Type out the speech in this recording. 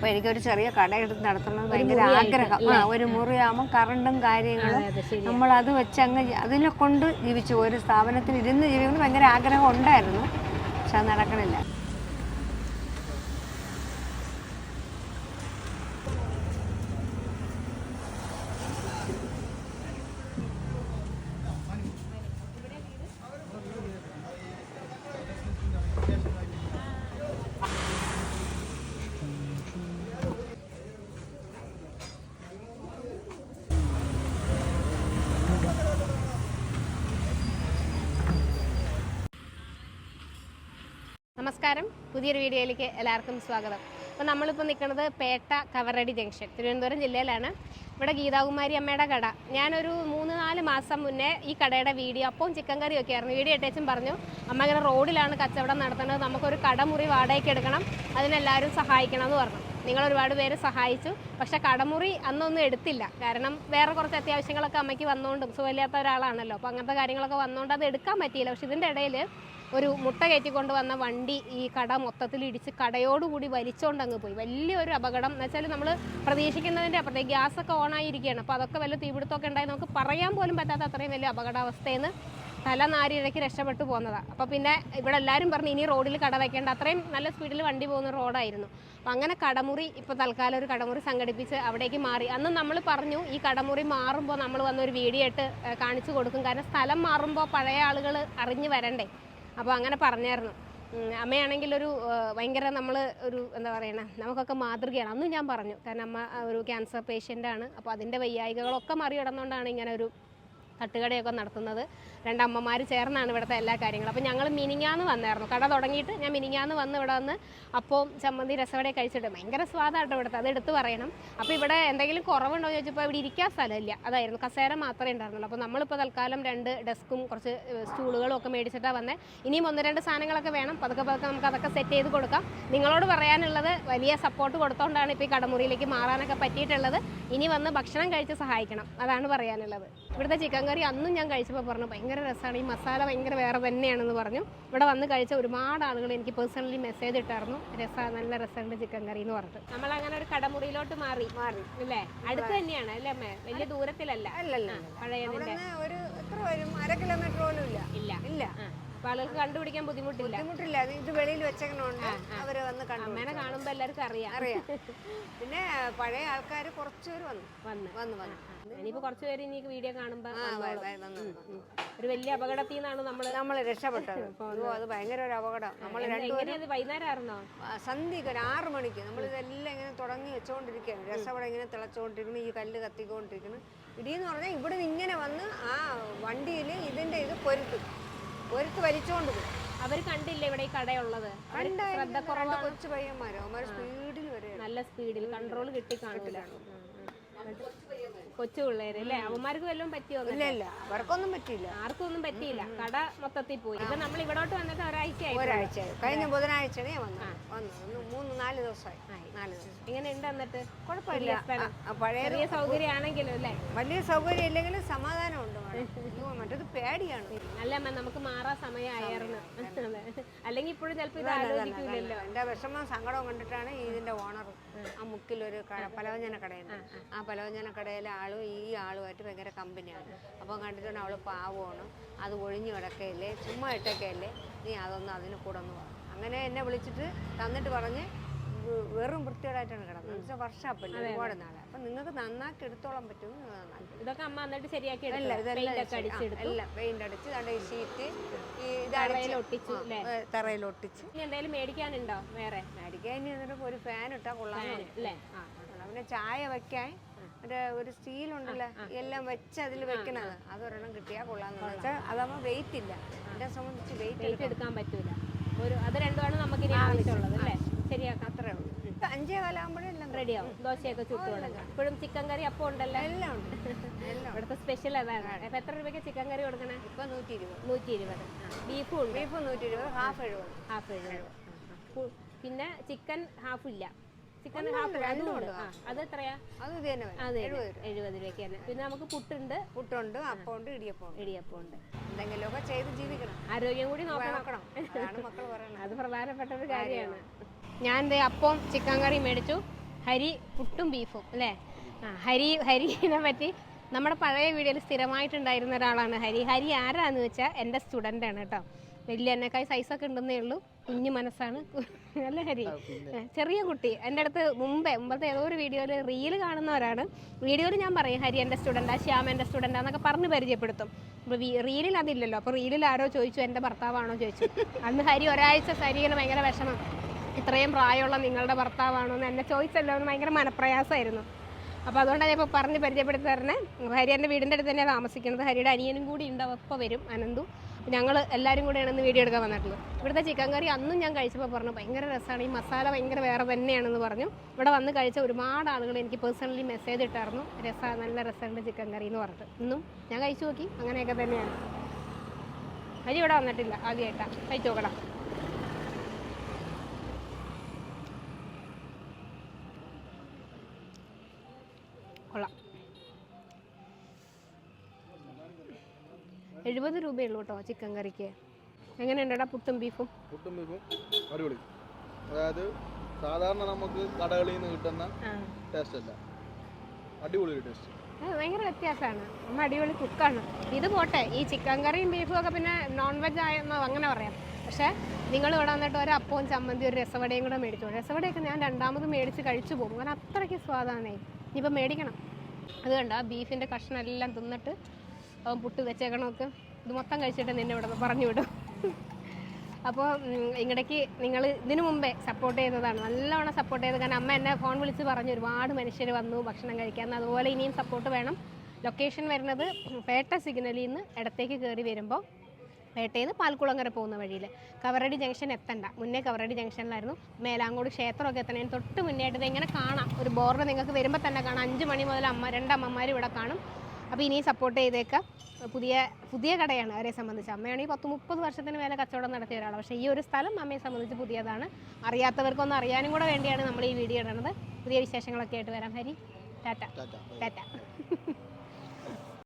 അപ്പൊ എനിക്കൊരു ചെറിയ കട എടുത്ത് നടത്തണം ഭയങ്കര ആഗ്രഹം. ആ ഒരു മുറിയാകുമ്പോൾ കറണ്ടും കാര്യങ്ങളും നമ്മൾ അത് വെച്ച് അങ്ങ് അതിനെ കൊണ്ട് ജീവിച്ചു. ഒരു സ്ഥാപനത്തിൽ ഇരുന്ന് ജീവിക്കുന്നത് ഭയങ്കര ആഗ്രഹം ഉണ്ടായിരുന്നു. പക്ഷെ അത് നടക്കണില്ല. നമസ്കാരം. പുതിയൊരു വീഡിയോയിലേക്ക് എല്ലാവർക്കും സ്വാഗതം. അപ്പോൾ നമ്മളിപ്പോൾ നിൽക്കുന്നത് പേട്ട കവറടി ജംഗ്ഷൻ തിരുവനന്തപുരം ജില്ലയിലാണ്. ഇവിടെ ഗീതാകുമാരി അമ്മയുടെ കട. ഞാനൊരു മൂന്ന് നാല് മാസം മുന്നേ ഈ കടയുടെ വീഡിയോ അപ്പവും ചിക്കൻ കറിയും ഒക്കെ ആയിരുന്നു. വീഡിയോ ഇട്ടേച്ചും പറഞ്ഞു അമ്മ ഇങ്ങനെ റോഡിലാണ് കച്ചവടം നടത്തുന്നത് നമുക്കൊരു കടമുറി വാടകയ്ക്ക് എടുക്കണം അതിനെല്ലാവരും സഹായിക്കണം എന്ന് പറഞ്ഞു. നിങ്ങൾ ഒരുപാട് പേര് സഹായിച്ചു. പക്ഷെ കടമുറി അന്നൊന്നും എടുത്തില്ല. കാരണം വേറെ കുറച്ച് അത്യാവശ്യങ്ങളൊക്കെ അമ്മയ്ക്ക് വന്നുകൊണ്ടും സുഖമില്ലാത്ത ഒരാളാണല്ലോ. അപ്പോൾ അങ്ങനത്തെ കാര്യങ്ങളൊക്കെ വന്നുകൊണ്ട് അത് എടുക്കാൻ പറ്റിയില്ല. പക്ഷെ ഇതിന്റെ ഇടയിൽ ഒരു മുട്ട കയറ്റിക്കൊണ്ട് വന്ന വണ്ടി ഈ കട മൊത്തത്തിൽ ഇടിച്ച് കടയോടുകൂടി വലിച്ചുകൊണ്ട് അങ്ങ് പോയി. വലിയൊരു അപകടം. എന്ന് വെച്ചാൽ നമ്മൾ പ്രതീക്ഷിക്കുന്നതിന്റെ അപ്പുറത്തേക്ക് ഗ്യാസൊക്കെ ഓണായിരിക്കുകയാണ്. അപ്പോൾ അതൊക്കെ വല്ല തീപിടുത്തമൊക്കെ ഉണ്ടായി നമുക്ക് പറയാൻ പോലും പറ്റാത്ത അത്രയും വലിയ അപകടാവസ്ഥയെന്ന് തല നാരിഴയ്ക്ക് രക്ഷപ്പെട്ടു പോകുന്നതാണ് അപ്പോൾ പിന്നെ ഇവിടെ എല്ലാവരും പറഞ്ഞു ഇനി റോഡിൽ കട വയ്ക്കേണ്ട അത്രയും നല്ല സ്പീഡിൽ വണ്ടി പോകുന്ന റോഡായിരുന്നു. അപ്പോൾ അങ്ങനെ കടമുറി ഇപ്പോൾ തൽക്കാലം ഒരു കടമുറി സംഘടിപ്പിച്ച് അവിടേക്ക് മാറി. അന്ന് നമ്മൾ പറഞ്ഞു ഈ കടമുറി മാറുമ്പോൾ നമ്മൾ വന്നൊരു വീഡിയോ ഇട്ട് കാണിച്ചു കൊടുക്കും. കാരണം സ്ഥലം മാറുമ്പോൾ പഴയ ആളുകൾ അറിഞ്ഞു വരണ്ടേ. അപ്പോൾ അങ്ങനെ പറഞ്ഞായിരുന്നു. അമ്മയാണെങ്കിൽ ഒരു ഭയങ്കര നമ്മൾ ഒരു എന്താ പറയണ നമുക്കൊക്കെ മാതൃകയാണ്. അന്നും ഞാൻ പറഞ്ഞു. കാരണം അമ്മ ഒരു ക്യാൻസർ പേഷ്യന്റാണ് അപ്പോൾ അതിന്റെ വയ്യായികകളൊക്കെ മറികടന്നുകൊണ്ടാണ് ഇങ്ങനെ ഒരു തട്ടുകടയൊക്കെ നടത്തുന്നത്. രണ്ടമ്മമാർ ചേർന്നാണ് ഇവിടുത്തെ എല്ലാ കാര്യങ്ങളും. അപ്പോൾ ഞങ്ങൾ മിനിങ്ങാന്ന് വന്നായിരുന്നു. കട തുടങ്ങിയിട്ട് ഞാൻ മിനിങ്ങാന്ന് വന്ന് ഇവിടെ വന്ന് അപ്പവും ചമ്മന്തി രസവടയൊക്കെ കഴിച്ചിട്ട് ഭയങ്കര സ്വാദാട്ടോ ഇവിടുത്തെ. അത് എടുത്ത് പറയണം. അപ്പോൾ ഇവിടെ എന്തെങ്കിലും കുറവുണ്ടോ എന്ന് ചോദിച്ചപ്പോൾ ഇവിടെ ഇരിക്കാൻ സ്ഥലമില്ല. അതായിരുന്നു കസേര മാത്രമേ ഉണ്ടായിരുന്നുള്ളൂ. അപ്പോൾ നമ്മളിപ്പോൾ തൽക്കാലം രണ്ട് ഡെസ്കും കുറച്ച് സ്റ്റൂളുകളും ഒക്കെ മേടിച്ചിട്ടാണ് വന്നത് ഇനിയും ഒന്ന് രണ്ട് സാധനങ്ങളൊക്കെ വേണം. പതുക്കെ പതുക്കെ നമുക്ക് അതൊക്കെ സെറ്റ് ചെയ്ത് കൊടുക്കാം. നിങ്ങളോട് പറയാനുള്ളത് വലിയ സപ്പോർട്ട് കൊടുത്തോണ്ടാണ് ഇപ്പോൾ ഈ കടമുറിയിലേക്ക് മാറാനൊക്കെ പറ്റിയിട്ടുള്ളത്. ഇനി വന്ന് ഭക്ഷണം കഴിച്ച് സഹായിക്കണം. അതാണ് പറയാനുള്ളത്. ഇവിടുത്തെ ചിക്കൻ കറി അന്നും ഞാൻ കഴിച്ചപ്പോൾ പറഞ്ഞു ഭയങ്കര രസമാണ്. ഈ മസാല ഭയങ്കര വേറെ തന്നെയാണെന്ന് പറഞ്ഞു. ഇവിടെ വന്ന് കഴിച്ച ഒരുപാട് ആളുകൾ എനിക്ക് പേഴ്സണലി മെസ്സേജ് ഇട്ടായിരുന്നു. രസ നല്ല രസമുണ്ട് ചിക്കൻ കറി എന്ന് പറഞ്ഞിട്ട്. നമ്മൾ അങ്ങനെ ഒരു കടമുറിയിലോട്ട് മാറി. മാറി. അല്ലേ? അടുത്ത് തന്നെയാണ് അല്ലേ അമ്മേ? വലിയ ദൂരത്തിലല്ല? അല്ലല്ല പഴയതിന്റെ ഒരു എത്ര വരും? അര കിലോമീറ്റർ പോലും ഇല്ല. ഇല്ല. ഇല്ല. ആളുകൾക്ക് കണ്ടുപിടിക്കാൻ ബുദ്ധിമുട്ടില്ല. ബുദ്ധിമുട്ടില്ല. ഇത് വെളിയിൽ വെച്ചേക്കണോണ്ട് അവർ വന്ന് കണ്ടു അമ്മേനെ കാണുമ്പോ എല്ലാവർക്കും അറിയാം. അറിയാം. പിന്നെ പഴയ ആൾക്കാർ കുറച്ചുപേര് വന്നു. വന്ന്. വന്ന് വന്നു. ഇനിയിപ്പോ കുറച്ച് പേര് ഇനി വീഡിയോ കാണുമ്പോ. ഒരു വലിയ അപകടത്തിൽ നിന്നാണ് നമ്മൾ നമ്മൾ രക്ഷപ്പെട്ടത് അപ്പോൾ അത് ഭയങ്കര ഒരു അപകടം. നമ്മൾ രണ്ടുപേരും എങ്ങനെയത് വൈകുന്നേരം ആയിരുന്നോ ആ, സന്ധ്യക്ക് ഒരു ആറ് മണിക്ക് നമ്മൾ ഇതെല്ലാം ഇങ്ങനെ തുടങ്ങി വെച്ചുകൊണ്ടിരിക്കുകയാണ് രസവടം ഇങ്ങനെ തിളച്ചുകൊണ്ടിരിക്കുന്നു ഈ കല്ല് കത്തിക്കൊണ്ടിരിക്കുന്നു. ഇടിയെന്ന് പറഞ്ഞാൽ ഇവിടെ നിന്ന് ഇങ്ങനെ വന്ന് ആ വണ്ടിയിൽ ഇതിന്റെ ഇത് പൊരുത്ത് പൊരുത്ത് വലിച്ചോണ്ട് പോകും അവർ കണ്ടില്ല ഇവിടെ ഈ കടയുള്ളത്? ശ്രദ്ധ കൊച്ചു പയ്യന്മാരോ. സ്പീഡിൽ വരെ നല്ല സ്പീഡിൽ കൺട്രോൾ കിട്ടി കാണൂല. ഉം, ഉം. എന്നിട്ട് കൊച്ചു പിള്ളേര് അല്ലേ? അവന്മാർക്ക് വല്ലതും പറ്റിയോ ഇല്ല ഇല്ല. അവർക്കൊന്നും പറ്റിയില്ല. ആർക്കും ഒന്നും പറ്റിയില്ല കട മൊത്തത്തിൽ പോയി. ഇപ്പൊ നമ്മൾ ഇവിടോട്ട് വന്നിട്ട് ഒരാഴ്ചയായി. ഒരാഴ്ച കഴിഞ്ഞ ബുധനാഴ്ച മൂന്ന് നാല് ദിവസമായി. നാല് ദിവസം. എങ്ങനെയുണ്ട് എന്നിട്ട്? കുഴപ്പമില്ല. പഴയ ആ, ആ, പഴയ ചെറിയ സൗകര്യമാണെങ്കിലും അല്ലേ? വലിയ സൗകര്യം ഇല്ലെങ്കിലും സമാധാനം ഉണ്ട് അയ്യോ, മറ്റേത് പേടിയാണ്. അല്ല അമ്മ? നമുക്ക് മാറാൻ സമയമായിരുന്നു. അല്ലെങ്കിൽ ഇപ്പോഴും ചിലപ്പോൾ ഇത് ആലോചിക്കൂലല്ലോ. എന്റെ വിഷമം സങ്കടവും കണ്ടിട്ടാണ് ഈ ഇതിന്റെ ഓണർ ആ മുക്കിലൊരു കട പലവ്യഞ്ജന കടയുണ്ട്. ആ പലവ്യഞ്ജന കടയിലെ ആളും ഈ ആളുമായിട്ട് ഭയങ്കര കമ്പനിയാണ്. അപ്പം കണ്ടിട്ടുണ്ട് അവൾ പാവമാണ്. അത് ഒഴിഞ്ഞു കിടക്കയല്ലേ? ചുമ്മാ ഇട്ടൊക്കെയല്ലേ? നീ അതൊന്ന് അതിന് കൂടെ ഒന്ന്. അങ്ങനെ എന്നെ വിളിച്ചിട്ട് തന്നിട്ട് പറഞ്ഞ് വെറും വൃത്തിയോടായിട്ടാണ് കിടന്നത്. വെച്ചാൽ വർഷാപ്പല്ലേ ഒരുപാട് നാളെ അപ്പൊ നിങ്ങൾക്ക് നന്നാക്കി എടുത്തോളാൻ പറ്റും ഇതൊക്കെ അമ്മ എന്നിട്ട് ശരിയാക്കി അല്ല? ഇതെല്ലാം പെയിന്റ് അടിച്ച് ദാണ്ടെ ഈ ഷീറ്റ് ഈ ഇത് തറയിൽ ഒട്ടിച്ച് ഇനി എന്തെങ്കിലും മേടിക്കാനുണ്ടോ വേറെ? മേടിക്കാൻ ഇനി എന്നിട്ട് ഒരു ഫാൻ ഇട്ടാ കൊള്ളാം അല്ലേ? ആ പിന്നെ ചായ വെക്കാൻ മറ്റേ ഒരു സ്റ്റീൽ ഉണ്ടല്ലോ എല്ലാം വെച്ച് അതിൽ വെക്കണത്. അതൊരെണ്ണം കിട്ടിയാൽ കൊള്ളാന്ന് വെച്ചാൽ അതാകുമ്പോൾ വെയിറ്റ് ഇല്ല. എന്നെ സംബന്ധിച്ച് വെയിറ്റ് വെയിറ്റ് എടുക്കാൻ പറ്റൂല. ഒരു അത് രണ്ടുമാണ് നമുക്ക് ഇനി ആവശ്യമുള്ളത് അല്ലേ? ശരിയാക്കാം അത്രേ ഉള്ളൂ. അഞ്ചേ കാലാകുമ്പോഴും എല്ലാം റെഡിയാവും. ദോശയൊക്കെ ചുട്ടു കൊടുക്കാം. ഇപ്പോഴും ചിക്കൻ കറി അപ്പം ഉണ്ടല്ലോ. എല്ലാം ഉണ്ട്. എല്ലാം ഉണ്ട്. ഇവിടുത്തെ സ്പെഷ്യൽ അതാണ്. അപ്പൊ എത്ര രൂപയ്ക്ക് ചിക്കൻ കറി കൊടുക്കണേ? ഇപ്പം നൂറ്റി ഇരുപത് നൂറ്റി ഇരുപത് ബീഫും ഉണ്ട്. ബീഫ് നൂറ്റി ഇരുപത് ഹാഫ് എഴുപത്. ഹാഫ് എഴുപത്. പിന്നെ ചിക്കൻ ഹാഫ് ഇല്ല ചിക്കൻ ഹാഫ് അതും ഉണ്ട്. ആ അത് എത്രയാ? അത് ഇത് തന്നെ അതെ എഴുപത് രൂപയ്ക്ക് തന്നെ. പിന്നെ നമുക്ക് പുട്ടുണ്ട്. പുട്ടുണ്ട് അപ്പമുണ്ട് ഇടിയപ്പം ഇടിയപ്പമുണ്ട്. എന്തെങ്കിലുമൊക്കെ ചെയ്ത് ജീവിക്കണം. ആരോഗ്യം കൂടി നോക്കണം. നോക്കണം അതാണ് മക്കൾ പറയുന്നത് അത് പ്രധാനപ്പെട്ട ഒരു കാര്യമാണ്. ഞാൻ ദേ അപ്പം ചിക്കൻ കറി മേടിച്ചു. ഹരി പുട്ടും ബീഫും അല്ലേ? ആ ഹരി ഹരിനെ പറ്റി നമ്മുടെ പഴയ വീഡിയോയിൽ സ്ഥിരമായിട്ടുണ്ടായിരുന്ന ഒരാളാണ് ഹരി. ഹരി ആരാന്ന് വെച്ചാൽ എന്റെ ആണ് കേട്ടോ. വലിയ എന്നെക്കായി സൈസൊക്കെ ഉണ്ടെന്നേ ഉള്ളൂ. കുഞ്ഞു മനസ്സാണ്. നല്ല ഹരി ചെറിയ കുട്ടി. എന്റെ അടുത്ത് മുമ്പേ മുമ്പത്തെ ഏതോ ഒരു വീഡിയോയിൽ റീൽ കാണുന്നവരാണ്. വീഡിയോയിൽ ഞാൻ പറയും ഹരി എന്റെ സ്റ്റുഡന്റാ ശ്യാം എന്റെ സ്റ്റുഡന്റാന്നൊക്കെ പറഞ്ഞ് പരിചയപ്പെടുത്തും. അപ്പോൾ റീലിൽ അതില്ലല്ലോ. അപ്പോൾ റീലിൽ ആരോ ചോദിച്ചു എന്റെ ഭർത്താവാണോ? ചോദിച്ചു. അന്ന് ഹരി ഒരാഴ്ച ശരീരം ഭയങ്കര വിഷമം. ഇത്രയും പ്രായമുള്ള നിങ്ങളുടെ ഭർത്താവാണോ എന്ന് എന്നെ ചോദിച്ചല്ലോ എന്ന് ഭയങ്കര മനപ്രയാസമായിരുന്നു. അപ്പോൾ അതുകൊണ്ടാണ് ഞാൻ ഇപ്പോൾ പറഞ്ഞ് പരിചയപ്പെടുത്തി തരണേ ഹരി എന്റെ വീടിന്റെ അടുത്ത് തന്നെയാണ് താമസിക്കുന്നത്. ഹരിയുടെ അനിയനും കൂടി ഉണ്ടാവും അപ്പോൾ വരും അനന്തു. ഞങ്ങൾ എല്ലാവരും കൂടെയാണ് ഇന്ന് വീഡിയോ എടുക്കാൻ വന്നിട്ടുള്ളത്. ഇവിടുത്തെ ചിക്കൻ കറി അന്നും ഞാൻ കഴിച്ചപ്പോൾ പറഞ്ഞു ഭയങ്കര രസമാണ് ഈ മസാല ഭയങ്കര വേറെ തന്നെയാണെന്ന് പറഞ്ഞു. ഇവിടെ വന്ന് കഴിച്ച ഒരുപാട് ആളുകൾ എനിക്ക് പേഴ്സണലി മെസ്സേജ് ഇട്ടായിരുന്നു രസ നല്ല രസമുണ്ട് ചിക്കൻ കറി എന്ന് പറഞ്ഞിട്ട്. ഇന്നും ഞാൻ കഴിച്ചു നോക്കി അങ്ങനെയൊക്കെ തന്നെയാണ്. അരി ഇവിടെ വന്നിട്ടില്ല ആദ്യമായിട്ടാണ് കഴിച്ചു നോക്കണം. കൊള്ളാം. എഴുപത് രൂപയുള്ളൂ കേട്ടോ ചിക്കൻ കറിക്ക്. എങ്ങനെയുണ്ടടാ പുട്ടും ബീഫും? പുട്ടും ബീഫും അടിപൊളി. അതായത് സാധാരണ നമുക്ക് കടകളിൽ നിന്ന് കിട്ടുന്ന ടേസ്റ്റ് അല്ല. അടിപൊളി ഒരു ടേസ്റ്റ് ഭയങ്കര വ്യത്യാസമാണ്. നമ്മൾ അടിപൊളി കുക്കാണ് ഇത് പോട്ടെ ഈ ചിക്കൻ കറിയും ബീഫും ഒക്കെ പിന്നെ നോൺ വെജ് ആയെന്നോ അങ്ങനെ പറയാം. പക്ഷേ നിങ്ങൾ ഇവിടെ വന്നിട്ട് ഒരു അപ്പവും ചമ്മന്തി ഒരു രസവടയും കൂടെ മേടിച്ചു. രസവടയൊക്കെ ഞാൻ രണ്ടാമത് മേടിച്ച് കഴിച്ചു പോകും. കാരണം അത്രയ്ക്ക് സ്വാദാണേ ഇനിയിപ്പോൾ മേടിക്കണം. അത് കണ്ട ബീഫിന്റെ കഷ്ണം എല്ലാം തിന്നിട്ട് പുട്ട് വെച്ചേക്കണമൊക്കെ. ഇത് മൊത്തം കഴിച്ചിട്ട് നിന്നെ ഇവിടെ നിന്ന് പറഞ്ഞു വിടും. അപ്പോൾ ഇങ്ങടേക്ക് നിങ്ങൾ ഇതിനു മുമ്പേ സപ്പോർട്ട് ചെയ്തതാണ്. നല്ലവണ്ണം സപ്പോർട്ട് ചെയ്ത്. കാരണം അമ്മ എന്നെ ഫോൺ വിളിച്ച് പറഞ്ഞു ഒരുപാട് മനുഷ്യർ വന്നു ഭക്ഷണം കഴിക്കാൻ. അതുപോലെ ഇനിയും സപ്പോർട്ട് വേണം. ലൊക്കേഷൻ വരുന്നത് പേട്ട സിഗ്നലിൽ നിന്ന് ഇടത്തേക്ക് കയറി വരുമ്പോൾ പേട്ടയിൽ നിന്ന് പാൽക്കുളങ്ങര പോകുന്ന വഴിയിൽ കവറടി ജംഗ്ഷൻ എത്തണ്ട. മുന്നേ കവറടി ജംഗ്ഷനിലായിരുന്നു മേലാങ്കോട് ക്ഷേത്രമൊക്കെ എത്തണേന് തൊട്ട് മുന്നേ ആയിട്ട് ഇങ്ങനെ കാണാം? ഒരു ബോർഡ് നിങ്ങൾക്ക് വരുമ്പോൾ തന്നെ കാണാം. അഞ്ച് മണി മുതൽ അമ്മ രണ്ടമ്മമാർ ഇവിടെ കാണും. അപ്പോൾ ഇനിയും സപ്പോർട്ട് ചെയ്തേക്കാം. പുതിയ പുതിയ കടയാണ് അവരെ സംബന്ധിച്ച്. അമ്മയാണെങ്കിൽ പത്ത് മുപ്പത് വർഷത്തിന് മേലെ കച്ചവടം നടത്തിയ ഒരാളാണ് പക്ഷേ ഈ ഒരു സ്ഥലം അമ്മയെ സംബന്ധിച്ച് പുതിയതാണ്. അറിയാത്തവർക്കൊന്നും അറിയാനും കൂടെ വേണ്ടിയാണ് നമ്മൾ ഈ വീഡിയോ ഇടുന്നത്. പുതിയ വിശേഷങ്ങളൊക്കെ ആയിട്ട് വരാം. ഹരി ടാറ്റ. ടാറ്റ. ടാറ്റ.